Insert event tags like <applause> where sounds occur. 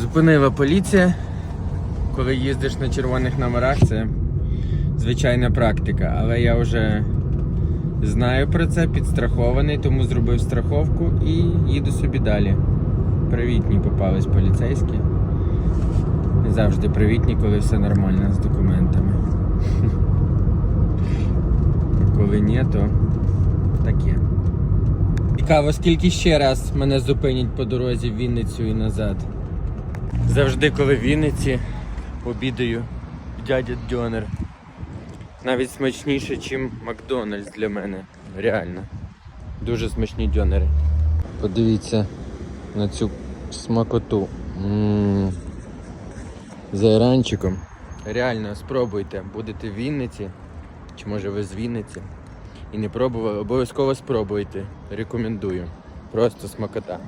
Зупинила поліція. Коли їздиш на червоних номерах, це звичайна практика. Але я вже знаю про це, підстрахований, тому зробив страховку і їду собі далі. Привітні попались поліцейські. Завжди привітні, коли все нормально з документами. <laughs> Коли ні, то таке. Цікаво, скільки ще раз мене зупинять по дорозі в Вінницю і назад. Завжди, коли в Вінниці обідаю дядя Дьонер. Навіть смачніше, ніж Макдональдс для мене. Реально. Дуже смачні дьонери. Подивіться на цю смакоту. м з айранчиком. Реально, спробуйте. Будете в Вінниці, чи може ви з Вінниці. І не пробували, обов'язково спробуйте. Рекомендую. Просто смакота.